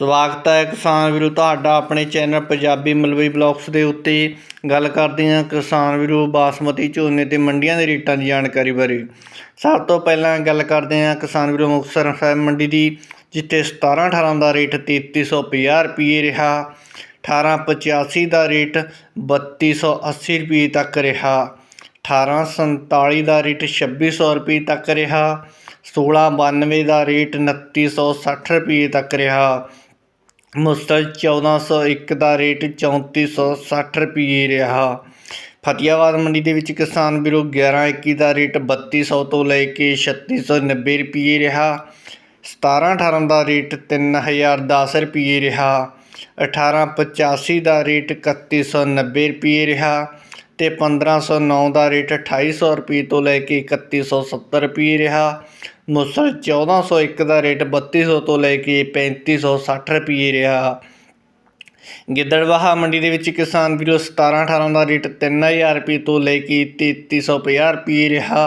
ਸਵਾਗਤ ਹੈ ਕਿਸਾਨ ਵੀਰੋ, ਤੁਹਾਡਾ ਆਪਣੇ ਚੈਨਲ ਪੰਜਾਬੀ ਮਲਵਈ ਬਲੌਗਸ ਦੇ ਉੱਤੇ ਗੱਲ ਕਰਦੇ ਹਾਂ ਕਿਸਾਨ ਵੀਰੋ ਬਾਸਮਤੀ ਝੋਨੇ ਤੇ ਮੰਡੀਆਂ ਦੇ ਰੇਟਾਂ ਦੀ ਜਾਣਕਾਰੀ ਬਾਰੇ। ਸਭ ਤੋਂ ਪਹਿਲਾਂ ਗੱਲ ਕਰਦੇ ਹਾਂ ਕਿਸਾਨ ਵੀਰੋ ਮੁਕਤਸਰ ਸਾਹਿਬ ਮੰਡੀ ਦੀ, ਜਿੱਥੇ 17 18 ਦਾ ਰੇਟ 3350 ਰੁਪਏ ਰਿਹਾ 1885 ਦਾ ਰੇਟ 3280 ਰੁਪਏ ਤੱਕ ਰਿਹਾ 1847 ਦਾ ਰੇਟ 2600 ਰੁਪਏ ਤੱਕ ਰਿਹਾ 1692 ਦਾ ਰੇਟ 2960 ਰੁਪਏ ਤੱਕ ਰਿਹਾ। ਮੁਸਤਲ 1401 ਦਾ ਰੇਟ 3460 ਰੁਪਏ ਰਿਹਾ। ਫਤਿਆਬਾਦ ਮੰਡੀ ਦੇ ਵਿੱਚ ਕਿਸਾਨ ਵੀਰੋ 1121 ਦਾ ਰੇਟ 3200 ਤੋਂ ਲੈ ਕੇ 3690 ਰੁਪਏ ਰਿਹਾ। 17 18 ਦਾ ਰੇਟ 3010 ਰੁਪਏ ਰਿਹਾ। 1885 ਦਾ ਰੇਟ 3190 ਰੁਪਏ ਰਿਹਾ ਤੇ 1509 ਦਾ ਰੇਟ 2800 ਰੁਪਏ ਤੋਂ ਲੈ ਕੇ 3170 ਰੁਪਏ ਰਿਹਾ। ਮੁਸਲ 1401 ਦਾ ਰੇਟ 3200 ਤੋਂ ਲੈ ਕੇ 3560 ਰੁਪਏ ਰਿਹਾ। ਗਿੱਦੜਵਾਹਾ ਮੰਡੀ ਦੇ ਵਿੱਚ ਕਿਸਾਨ ਵੀਰੋ 17 18 ਦਾ ਰੇਟ 3000 ਰੁਪਏ ਤੋਂ ਲੈ ਕੇ 3350 ਰੁਪਏ ਰਿਹਾ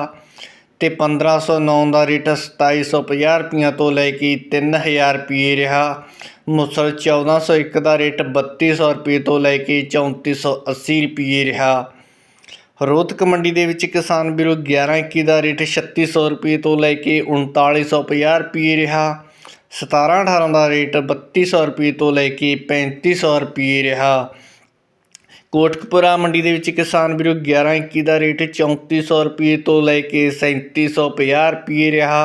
ਤੇ 1509 ਦਾ ਰੇਟ 2750 ਰੁਪਈਆਂ ਤੋਂ ਲੈ ਕੇ 3000 ਰੁਪਏ ਰਿਹਾ। ਮੁਸਲ 1401 ਦਾ ਰੇਟ 3200 ਰੁਪਏ ਤੋਂ ਲੈ ਕੇ 3480 ਰੁਪਏ ਰਿਹਾ। ਰੋਹਤਕ ਮੰਡੀ ਦੇ ਵਿੱਚ ਕਿਸਾਨ ਵੀਰੋ 1121 ਦਾ ਰੇਟ 3600 ਰੁਪਏ ਤੋਂ ਲੈ ਕੇ 3950 ਰੁਪਏ ਰਿਹਾ। 17 18 ਦਾ ਰੇਟ 3200 ਰੁਪਏ ਤੋਂ ਲੈ ਕੇ 3500 ਰੁਪਏ ਰਿਹਾ। ਕੋਟਕਪੁਰਾ ਮੰਡੀ ਦੇ ਵਿੱਚ ਕਿਸਾਨ ਵੀਰੋ 1121 ਦਾ ਰੇਟ 3400 ਰੁਪਏ ਤੋਂ ਲੈ ਕੇ 3750 ਰੁਪਏ ਰਿਹਾ।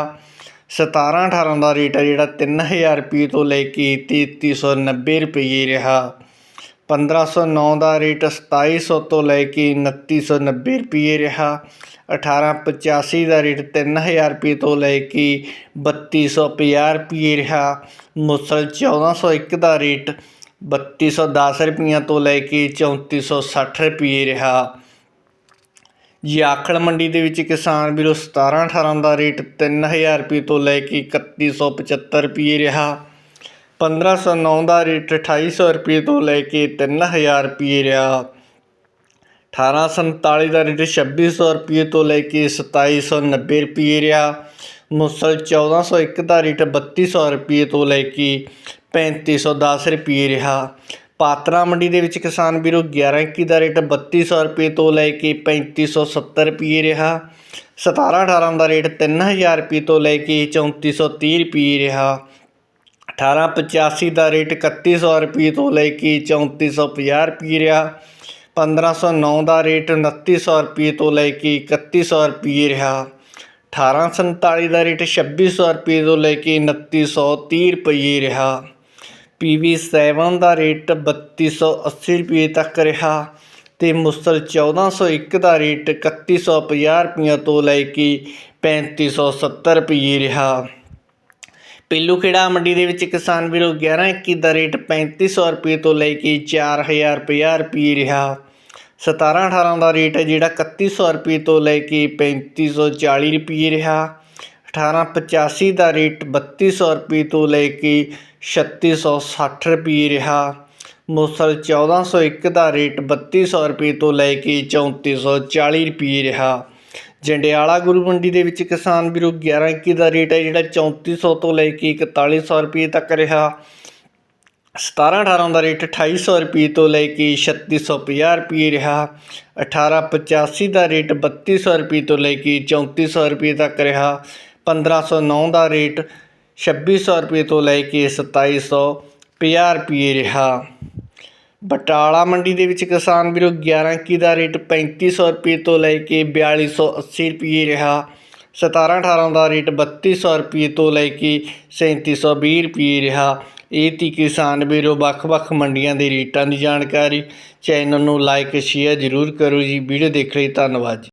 17 18 ਦਾ ਰੇਟ ਹੈ ਜਿਹੜਾ 3000 ਰੁਪਏ ਤੋਂ ਲੈ ਕੇ 3390 ਰੁਪਏ ਰਿਹਾ। 1509 ਦਾ ਰੇਟ 2700 ਤੋਂ ਲੈ ਕੇ 2990 ਰੁਪਏ ਰਿਹਾ। 1885 ਦਾ ਰੇਟ 3000 ਰੁਪਏ ਤੋਂ ਲੈ ਕੇ 3250 ਰੁਪਏ ਰਿਹਾ। ਮੁਸਲ 1401 ਦਾ ਰੇਟ 3210 ਰੁਪਈਆਂ ਤੋਂ ਲੈ ਕੇ 3460 ਰੁਪਏ ਰਿਹਾ। ਜਾਖੜ ਮੰਡੀ ਦੇ ਵਿੱਚ ਕਿਸਾਨ ਵੀਰੋ 17 18 ਦਾ ਰੇਟ 3000 ਰੁਪਏ ਤੋਂ ਲੈ ਕੇ 3175 ਰੁਪਏ ਰਿਹਾ। 1509 ਦਾ ਰੇਟ 2800 ਰੁਪਏ ਤੋਂ ਲੈ ਕੇ 3000 ਰੁਪਏ ਰਿਹਾ। 1847 ਦਾ ਰੇਟ 2600 ਰੁਪਏ ਤੋਂ ਲੈ ਕੇ 2790 ਰੁਪਏ ਰਿਹਾ। ਮੁਸਲ 1401 ਦਾ ਰੇਟ 3200 ਰੁਪਏ ਤੋਂ ਲੈ ਕੇ 3510 ਰੁਪਏ ਰਿਹਾ। ਪਾਤਰਾ ਮੰਡੀ ਦੇ ਵਿੱਚ ਕਿਸਾਨ ਵੀਰੋ 1121 ਦਾ ਰੇਟ 3200 ਰੁਪਏ ਤੋਂ ਲੈ ਕੇ 3570 ਰੁਪਏ ਰਿਹਾ। 17 18 ਦਾ ਰੇਟ 3000 ਰੁਪਏ ਤੋਂ ਲੈ ਕੇ 3430 ਰੁਪਏ ਰਿਹਾ। 1885 ਦਾ ਰੇਟ ਇਕੱਤੀ ਸੌ ਰੁਪਏ ਤੋਂ ਲੈ ਕੇ 3450 ਰੁਪਏ ਰਿਹਾ। 1509 ਦਾ ਰੇਟ 2900 ਰੁਪਏ ਤੋਂ ਲੈ ਕੇ 3100 ਰੁਪਏ ਰਿਹਾ। 1847 ਦਾ ਰੇਟ 2600 ਰੁਪਏ ਤੋਂ ਲੈ ਕੇ 2930 ਰੁਪਏ ਰਿਹਾ। PV7 ਦਾ ਰੇਟ 3280 ਰੁਪਏ ਤੱਕ ਰਿਹਾ ਤੇ ਮੁਸਤਲ 1401 ਦਾ ਰੇਟ 3150 ਰੁਪਏ ਤੋਂ ਲੈ ਕੇ 3570 ਰੁਪਏ ਰਿਹਾ। ਪੇਲੂ ਖੇੜਾ ਮੰਡੀ ਦੇ ਵਿੱਚ ਕਿਸਾਨ ਵੀਰੋ 1121 ਦਾ ਰੇਟ 3500 ਰੁਪਏ ਤੋਂ ਲੈ ਕੇ 4050 ਰੁਪਏ ਰਿਹਾ। 17 18 ਦਾ ਰੇਟ ਹੈ ਜਿਹੜਾ 3100 ਰੁਪਏ ਤੋਂ ਲੈ ਕੇ 3540 ਰੁਪਏ ਰਿਹਾ। 1885 ਦਾ ਰੇਟ 3200 ਰੁਪਏ ਤੋਂ ਲੈ ਕੇ 3660 ਰੁਪਏ ਰਿਹਾ। ਮੁਸਲ 1401 ਦਾ ਰੇਟ 3200 ਰੁਪਏ ਤੋਂ ਲੈ ਕੇ 3440 ਰੁਪਏ ਰਿਹਾ। ਜੰਡਿਆਲਾ ਗੁਰੂ ਮੰਡੀ ਦੇ ਵਿੱਚ ਕਿਸਾਨ ਵੀਰੋ 1121 ਦਾ ਰੇਟ ਹੈ, ਜਿਹੜਾ 3400 ਤੋਂ ਲੈ ਕੇ 4100 ਰੁਪਏ ਤੱਕ ਰਿਹਾ। 17 18 ਦਾ ਰੇਟ 2800 ਰੁਪਏ ਤੋਂ ਲੈ ਕੇ 3650 ਰੁਪਏ ਰਿਹਾ। 1885 ਦਾ ਰੇਟ 3200 ਰੁਪਏ ਤੋਂ ਲੈ ਕੇ 3400 ਰੁਪਏ ਤੱਕ ਰਿਹਾ। 1509 ਦਾ ਰੇਟ 2600 ਰੁਪਏ ਤੋਂ ਲੈ ਕੇ 2750 ਰੁਪਏ ਰਿਹਾ। ਬਟਾਲਾ ਮੰਡੀ ਦੇ ਵਿੱਚ ਕਿਸਾਨ ਵੀਰੋ 1121 ਦਾ ਰੇਟ 3500 ਰੁਪਏ ਤੋਂ ਲੈ ਕੇ 4280 ਰੁਪਏ ਰਿਹਾ। 17 18 ਦਾ ਰੇਟ 3200 ਰੁਪਏ ਤੋਂ ਲੈ ਕੇ 3720 ਰੁਪਏ ਰਿਹਾ। ਇਹ ਤੀ ਕਿਸਾਨ ਵੀਰੋ ਵੱਖ-ਵੱਖ ਮੰਡੀਆਂ ਦੇ ਰੇਟਾਂ ਦੀ ਜਾਣਕਾਰੀ। ਚੈਨਲ ਨੂੰ ਲਾਈਕ, ਸ਼ੇਅਰ ਜ਼ਰੂਰ ਕਰੋ ਜੀ। ਵੀਡੀਓ ਦੇਖ ਲਈ, ਧੰਨਵਾਦ ਜੀ।